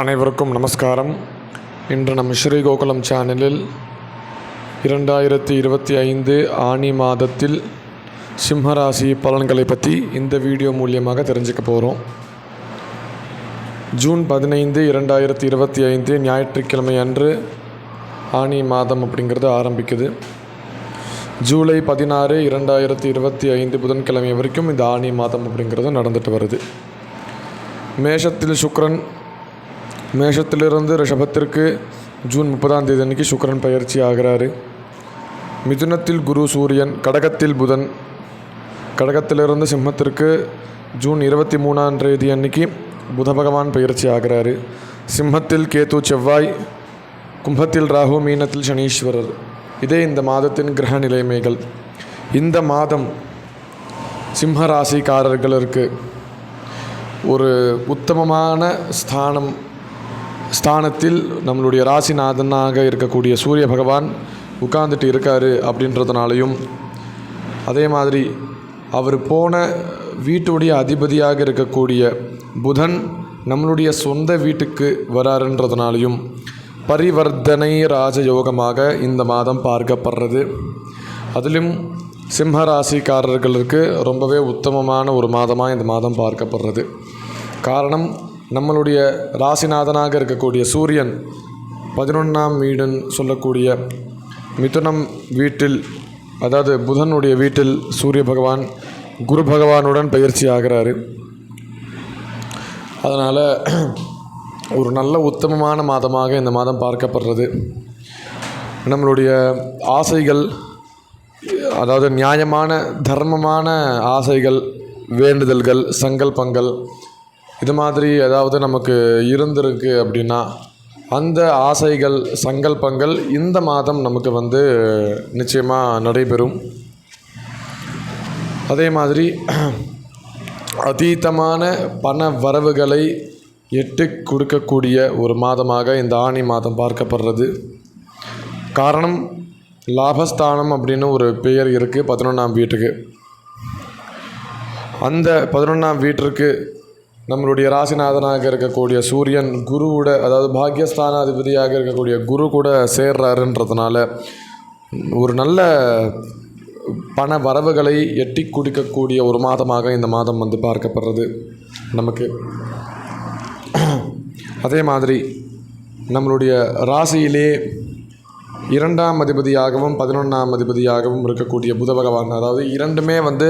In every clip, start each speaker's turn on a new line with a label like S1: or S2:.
S1: அனைவருக்கும் நமஸ்காரம். இன்று நம் ஸ்ரீ கோகுலம் சேனலில் இரண்டாயிரத்தி இருபத்தி ஐந்து ஆனி மாதத்தில் சிம்மராசி பலன்களை பற்றி இந்த வீடியோ மூலியமாக தெரிஞ்சுக்க போகிறோம் ஜூன் பதினைந்து இரண்டாயிரத்தி இருபத்தி ஐந்து ஞாயிற்றுக்கிழமை அன்று ஆனி மாதம் அப்படிங்கிறது ஆரம்பிக்குது. ஜூலை பதினாறு இரண்டாயிரத்தி இருபத்தி ஐந்து புதன்கிழமை வரைக்கும் இந்த ஆனி மாதம் அப்படிங்கிறது நடந்துட்டு வருது. மேஷத்தில் சுக்ரன் மேஷத்திலிருந்து ரிஷபத்திற்கு ஜூன் முப்பதாம் தேதி அன்னைக்கு சுக்கரன் பயிற்சி ஆகிறாரு. மிதுனத்தில் குரு சூரியன் கடகத்தில் புதன். கடகத்திலிருந்து சிம்மத்திற்கு ஜூன் இருபத்தி மூணாம் தேதி அன்னைக்கு புத பகவான் பயிற்சி ஆகிறாரு. சிம்மத்தில் கேது செவ்வாய் கும்பத்தில் ராகு மீனத்தில் சனீஸ்வரர். இதே இந்த மாதத்தின் கிரக நிலைமைகள். இந்த மாதம் சிம்ம ராசிக்காரர்களுக்கு ஒரு உத்தமமான ஸ்தானம் ஸ்தானத்தில் நம்மளுடைய ராசிநாதனாக இருக்கக்கூடிய சூரிய பகவான் உட்கார்ந்துட்டு இருக்கார் அப்படின்றதுனாலையும் அதே மாதிரி அவர் போன வீட்டுடைய அதிபதியாக இருக்கக்கூடிய புதன் நம்மளுடைய சொந்த வீட்டுக்கு வராருன்றதுனாலையும் பரிவர்த்தனை ராஜயோகமாக இந்த மாதம் பார்க்கப்படுறது. அதிலும் சிம்மராசிக்காரர்களுக்கு ரொம்பவே உத்தமமான ஒரு மாதமாக இந்த மாதம் பார்க்கப்படுறது. காரணம் நம்மளுடைய ராசிநாதனாக இருக்கக்கூடிய சூரியன் பதினொன்றாம் வீடுன்னு சொல்லக்கூடிய மிதுனம் வீட்டில் அதாவது புதனுடைய வீட்டில் சூரிய பகவான் குரு பகவானுடன் பயிற்சி ஆகிறாரு. அதனால் ஒரு நல்ல உத்தமமான மாதமாக இந்த மாதம் பார்க்கப்படுறது. நம்மளுடைய ஆசைகள் அதாவது நியாயமான தர்மமான ஆசைகள் வேண்டுதல்கள் சங்கல்பங்கள் இது மாதிரி ஏதாவது நமக்கு இருந்திருக்கு அப்படின்னா அந்த ஆசைகள் சங்கல்பங்கள் இந்த மாதம் நமக்கு வந்து நிச்சயமாக நடைபெறும். அதே மாதிரி அதீதமான பண வரவுகளை எட்டு கொடுக்கக்கூடிய ஒரு மாதமாக இந்த ஆணி மாதம் பார்க்கப்படுறது. காரணம் லாபஸ்தானம் அப்படின்னு ஒரு பெயர் இருக்குது பதினொன்றாம் வீட்டுக்கு. அந்த பதினொன்றாம் வீட்டிற்கு நம்மளுடைய ராசிநாதனாக இருக்கக்கூடிய சூரியன் குருவோட அதாவது பாக்யஸ்தானாதிபதியாக இருக்கக்கூடிய குரு கூட சேர்றாருன்றதுனால ஒரு நல்ல பண வரவுகளை எட்டி குடிக்கக்கூடிய ஒரு மாதமாக இந்த மாதம் வந்து பார்க்கப்படுறது நமக்கு. அதே மாதிரி நம்மளுடைய ராசியிலே இரண்டாம் அதிபதியாகவும் பதினொன்றாம் அதிபதியாகவும் இருக்கக்கூடிய புத பகவான் அதாவது இரண்டுமே வந்து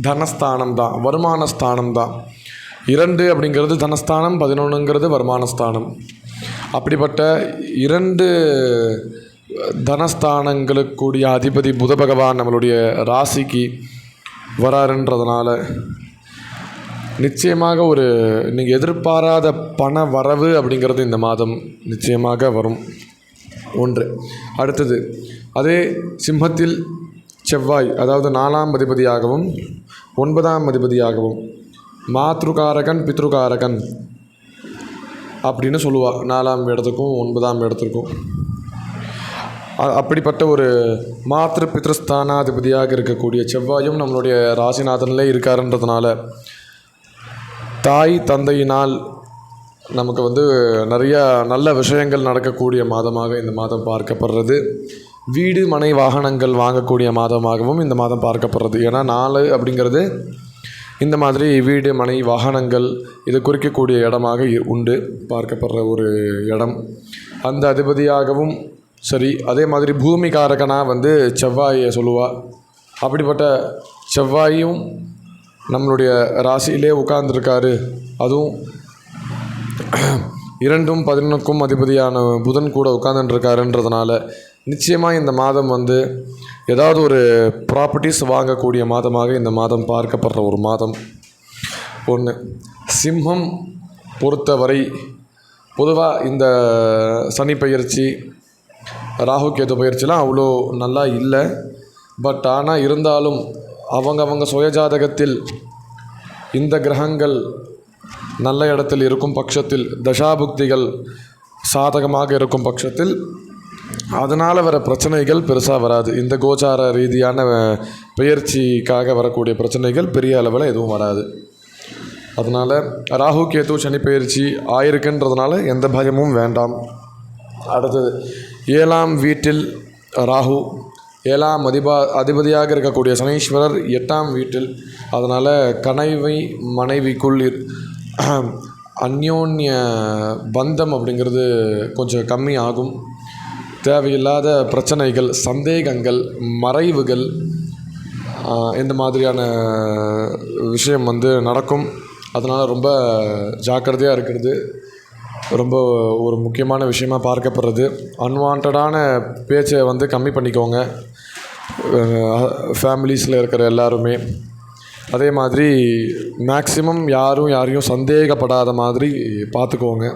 S1: தனஸ்தானம் தான் வருமான ஸ்தானம் தான் இரண்டு அப்படிங்கிறது தனஸ்தானம் பதினொன்றுங்கிறது வருமானஸ்தானம். அப்படிப்பட்ட இரண்டு தனஸ்தானங்களுக்குரிய அதிபதி புத பகவான் நம்மளுடைய ராசிக்கு வராருன்றதுனால நிச்சயமாக ஒரு நீங்கள் எதிர்பாராத பண வரவு அப்படிங்கிறது இந்த மாதம் நிச்சயமாக வரும். ஒன்று. அடுத்தது அதே சிம்மத்தில் செவ்வாய் அதாவது நாலாம் அதிபதியாகவும் ஒன்பதாம் அதிபதியாகவும் மாத்ருகாரகன் பித்ருகாரகன் அப்படின்னு சொல்லுவாள் நாலாம் இடத்துக்கும் ஒன்பதாம் இடத்துக்கும் அப்படிப்பட்ட ஒரு மாத்ரு பித்ருஸ்தானாதிபதியாக இருக்கக்கூடிய செவ்வாயும் நம்மளுடைய ராசிநாதனில் இருக்காருன்றதுனால தாய் தந்தையினால் நமக்கு வந்து நிறையா நல்ல விஷயங்கள் நடக்கக்கூடிய மாதமாக இந்த மாதம் பார்க்கப்படுறது. வீடு மனை வாகனங்கள் வாங்கக்கூடிய மாதமாகவும் இந்த மாதம் பார்க்கப்படுறது. ஏன்னா நாலு அப்படிங்கிறது இந்த மாதிரி வீடு மனை வாகனங்கள் இது குறிக்கக்கூடிய இடமாக இ- உண்டு. பார்க்கப்படுற ஒரு இடம். அந்த அதிபதியாகவும் சரி அதே மாதிரி பூமிகாரகனாக வந்து செவ்வாயை சொல்லுவாள் அப்படிப்பட்ட செவ்வாயும் நம்மளுடைய ராசியிலே உட்கார்ந்துருக்காரு. அதுவும் இரண்டும் பதினொன்றுக்கும் அதிபதியான புதன் கூட உட்காந்துட்டுருக்காருன்றதுனால நிச்சயமாக இந்த மாதம் வந்து ஏதாவது ஒரு ப்ராப்பர்ட்டிஸ் வாங்கக்கூடிய மாதமாக இந்த மாதம் பார்க்கப்படுற ஒரு மாதம். ஒன்று சிம்மம் பொறுத்தவரை பொதுவாக இந்த சனி பயிற்சி ராகு கேது பயிற்சிலாம் அவ்வளோ நல்லா இல்லை. பட் ஆனால் இருந்தாலும் அவங்கவங்க சுயஜாதகத்தில் இந்த கிரகங்கள் நல்ல இடத்தில் இருக்கும் பட்சத்தில் தசாபுக்திகள் சாதகமாக இருக்கும் பட்சத்தில் அதனால் வர பிரச்சனைகள் பெருசாக வராது. இந்த கோச்சார ரீதியான பயிற்சிக்காக பெயர்ச்சிக்காக வரக்கூடிய பிரச்சனைகள் பெரிய அளவில் எதுவும் வராது. அதனால் ராகு கேது சனி பயிற்சி ஆயிருக்குன்றதுனால எந்த பயமும் வேண்டாம். அடுத்தது ஏழாம் வீட்டில் ராகு ஏழாம் அதிபா அதிபதியாக இருக்கக்கூடிய சனீஸ்வரர் எட்டாம் வீட்டில் அதனால் கனைவை மனைவிக்குள் அந்யோன்ய பந்தம் அப்படிங்கிறது கொஞ்சம் கம்மி ஆகும். தேவையில்லாத பிரச்சனைகள் சந்தேகங்கள் மறைவுகள் இந்த மாதிரியான விஷயம் வந்து நடக்கும். அதனால் ரொம்ப ஜாக்கிரதையாக இருக்கிறது. ரொம்ப ஒரு முக்கியமான விஷயமா பார்க்கப்படுறது. அன்வான்டான பேச்சை வந்து கம்மி பண்ணிக்கோங்க. ஃபேமிலிஸில் இருக்கிற எல்லாருமே. அதே மாதிரி மேக்ஸிமம் யாரும் யாரையும் சந்தேகப்படாத மாதிரி பார்த்துக்கோங்க.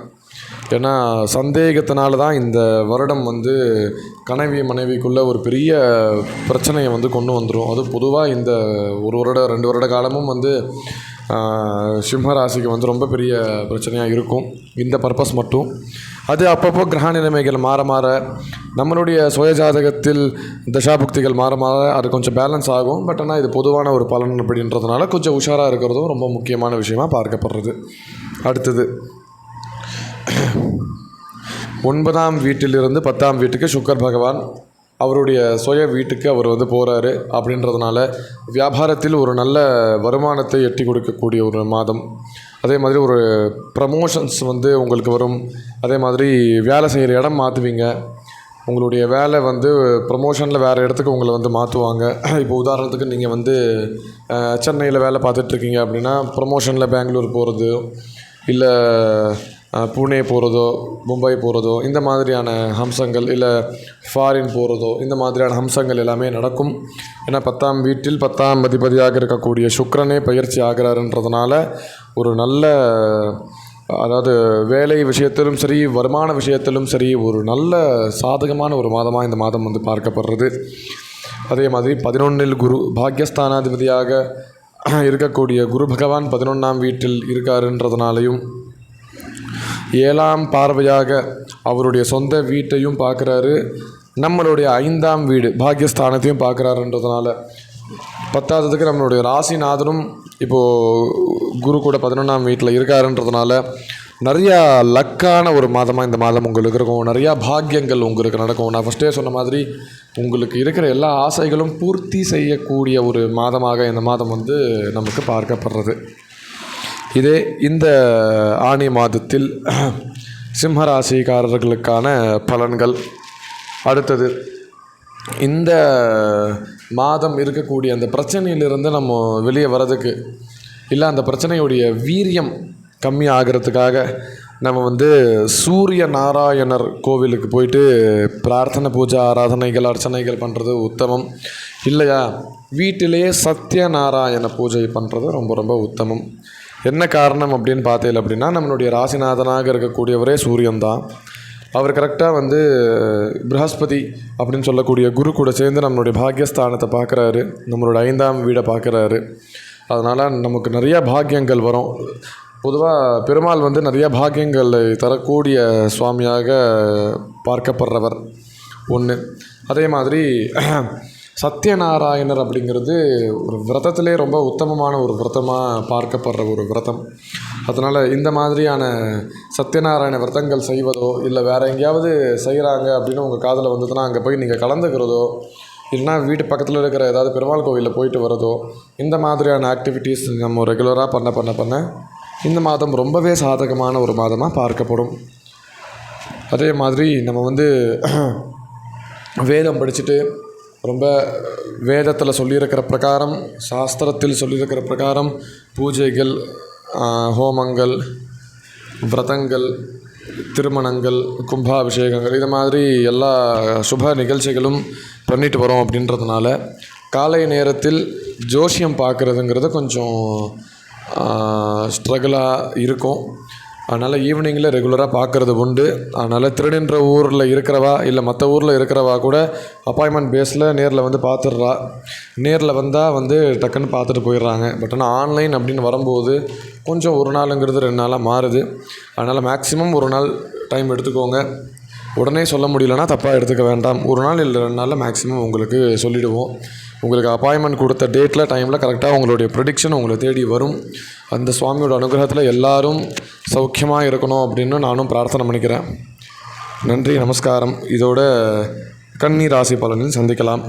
S1: ஏன்னா சந்தேகத்தினால தான் இந்த வருடம் வந்து கனவி மனைவிக்குள்ளே ஒரு பெரிய பிரச்சனையை வந்து கொண்டு வந்துடும் அது பொதுவாக இந்த ஒரு வருட ரெண்டு வருட காலமும் வந்து ஆஹ், சிம்ம ராசிக்கு வந்து ரொம்ப பெரிய பிரச்சனையாக இருக்கும். இந்த பர்பஸ் மட்டும். அது அப்பப்போ கிரக நிலைமைகள் மாற மாற நம்மளுடைய சுயஜாதகத்தில் தசாபுக்திகள் மாற மாற அது கொஞ்சம் பேலன்ஸ் ஆகும். பட் ஆனால் இது பொதுவான ஒரு பலன் அப்படின்றதுனால கொஞ்சம் உஷாராக இருக்கிறதும் ரொம்ப முக்கியமான விஷயமா பார்க்கப்படுறது. அடுத்தது ஒன்பதாம் வீட்டிலிருந்து பத்தாம் வீட்டுக்கு சுக்கர் பகவான் அவருடைய சுய வீட்டுக்கு அவர் வந்து போகிறாரு அப்படின்றதுனால வியாபாரத்தில் ஒரு நல்ல வருமானத்தை எட்டி கொடுக்கக்கூடிய ஒரு மாதம். அதே மாதிரி ஒரு ப்ரமோஷன்ஸ் வந்து உங்களுக்கு வரும். அதே மாதிரி வேலை செய்கிற இடம் மாற்றுவீங்க உங்களுடைய வேலை வந்து ப்ரமோஷனில் வேறு இடத்துக்கு உங்களை வந்து மாற்றுவாங்க இப்போ உதாரணத்துக்கு நீங்கள் வந்து சென்னையில் வேலை பார்த்துட்ருக்கீங்க அப்படின்னா ப்ரமோஷனில் பெங்களூர் போகிறது இல்லை புனே போகிறதோ மும்பை போகிறதோ இந்த மாதிரியான அம்சங்கள் இல்லை ஃபாரின் போகிறதோ இந்த மாதிரியான அம்சங்கள் எல்லாமே நடக்கும். ஏன்னா பத்தாம் வீட்டில் பத்தாம் அதிபதியாக இருக்கக்கூடிய சுக்கரனே பயிற்சி ஆகிறாருன்றதுனால ஒரு நல்ல அதாவது வேலை விஷயத்திலும் சரி வருமான விஷயத்திலும் சரி ஒரு நல்ல சாதகமான ஒரு மாதமாக இந்த மாதம் வந்து பார்க்கப்படுறது. அதே மாதிரி பதினொன்றில் குரு பாக்யஸ்தானாதிபதியாக இருக்கக்கூடிய குரு பகவான் பதினொன்றாம் வீட்டில் இருக்காருன்றதுனாலையும் ஏழாம் பார்வையாக அவருடைய சொந்த வீட்டையும் பார்க்குறாரு. நம்மளுடைய ஐந்தாம் வீடு பாக்கியஸ்தானத்தையும் பார்க்குறாருன்றதுனால பத்தாததுக்கு நம்மளுடைய ராசிநாதனும் இப்போது குரு கூட பதினொன்றாம் வீட்டில் இருக்காருன்றதுனால நிறையா லக்கான ஒரு மாதமாக இந்த மாதம் உங்களுக்கு இருக்கும். நிறையா பாக்கியங்கள் உங்களுக்கு நடக்கும். நான் ஃபஸ்ட்டே சொன்ன மாதிரி உங்களுக்கு இருக்கிற எல்லா ஆசைகளும் பூர்த்தி செய்யக்கூடிய ஒரு மாதமாக இந்த மாதம் வந்து நமக்கு பார்க்கப்படுறது. இதே இந்த ஆணி மாதத்தில் சிம்மராசிக்காரர்களுக்கான பலன்கள். அடுத்தது இந்த மாதம் இருக்கக்கூடிய அந்த பிரச்சனையிலிருந்து நம்ம வெளியே வர்றதுக்கு இல்லை அந்த பிரச்சனையுடைய வீரியம் கம்மி ஆகிறதுக்காக நம்ம வந்து சூரிய நாராயணர் கோவிலுக்கு போயிட்டு பிரார்த்தனை பூஜை ஆராதனைகள் அர்ச்சனைகள் பண்ணுறது உத்தமம். இல்லையா? வீட்டிலேயே சத்யநாராயண பூஜை பண்ணுறது ரொம்ப ரொம்ப உத்தமம். என்ன காரணம் அப்படின்னு பார்த்தீங்க அப்படின்னா நம்மளுடைய ராசிநாதனாக இருக்கக்கூடியவரே சூரியன் தான். அவர் கரெக்டாக வந்து ப்ரஹஸ்பதி அப்படின்னு சொல்லக்கூடிய குரு கூட சேர்ந்து நம்மளுடைய பாக்யஸ்தானத்தை பார்க்குறாரு. நம்மளோட ஐந்தாம் வீடை பார்க்குறாரு. அதனால் நமக்கு நிறையா பாக்கியங்கள் வரும். பொதுவாக பெருமாள் வந்து நிறையா பாக்கியங்களை தரக்கூடிய சுவாமியாக பார்க்கப்படுறவர் ஒன்று அதே மாதிரி சத்யநாராயணர் அப்படிங்கிறது ஒரு விரதத்திலே ரொம்ப உத்தமமான ஒரு விரதமாக பார்க்கப்படுற ஒரு விரதம். அதனால் இந்த மாதிரியான சத்யநாராயண விரதங்கள் செய்வதோ இல்லை வேறு எங்கேயாவது செய்கிறாங்க அப்படின்னு உங்கள் காதில் வந்ததுன்னா அங்கே போய் நீங்கள் கலந்துக்கிறதோ இல்லைன்னா வீட்டு பக்கத்தில் இருக்கிற ஏதாவது பெருமாள் கோவிலில் போயிட்டு வரதோ இந்த மாதிரியான ஆக்டிவிட்டீஸ் நம்ம ரெகுலராக பண்ண பண்ண பண்ண இந்த மாதம் ரொம்பவே சாதகமான ஒரு மாதமாக பார்க்கப்படும். அதே மாதிரி நம்ம வந்து வேதம் படிச்சுட்டு ரொம்ப வேதத்தில் சொல்லியிருக்கிற பிரகாரம் சாஸ்திரத்தில் சொல்லியிருக்கிற பிரகாரம் பூஜைகள் ஹோமங்கள் விரதங்கள் திருமணங்கள் கும்பாபிஷேகங்கள் இது மாதிரி எல்லா சுப நிகழ்ச்சிகளும் பண்ணிட்டு வரோம் அப்படின்றதுனால காலை நேரத்தில் ஜோசியம் பார்க்குறதுங்கிறது கொஞ்சம் ஸ்ட்ரகிளாக இருக்கும். அதனால் ஈவினிங்கில் ரெகுலராக பார்க்குறது உண்டு. அதனால் திருநின்ற ஊரில் இருக்கிறவா இல்லை மற்ற ஊரில் இருக்கிறவா கூட அப்பாயின்மெண்ட் பேஸில் நேரில் வந்து பார்த்துடுறா நேரில் வந்தால் வந்து டக்குன்னு பார்த்துட்டு போயிடுறாங்க பட் ஆனால் ஆன்லைன் அப்படின்னு வரும்போது கொஞ்சம் ஒரு நாளுங்கிறது ரெண்டு நாளாக மாறுது. அதனால் மேக்ஸிமம் ஒரு நாள் டைம் எடுத்துக்கோங்க. உடனே சொல்ல முடியலன்னா தப்பாக எடுத்துக்க வேண்டாம். ஒரு நாள் இல்லை ரெண்டு நாளில் மேக்ஸிமம் உங்களுக்கு சொல்லிவிடுவோம் உங்களுக்கு அப்பாயின்மெண்ட் கொடுத்த டேட்டில் டைமில் கரெக்டாக உங்களுடைய ப்ரெடிக்ஷன் உங்களை தேடி வரும். அந்த சுவாமியோட அனுகிரகத்தில் எல்லாரும் சௌக்கியமாக இருக்கணும் அப்படின்னு நானும் பிரார்த்தனை பண்ணிக்கிறேன். நன்றி நமஸ்காரம். இதோட கன்னி ராசி பலனில் சந்திக்கலாம்.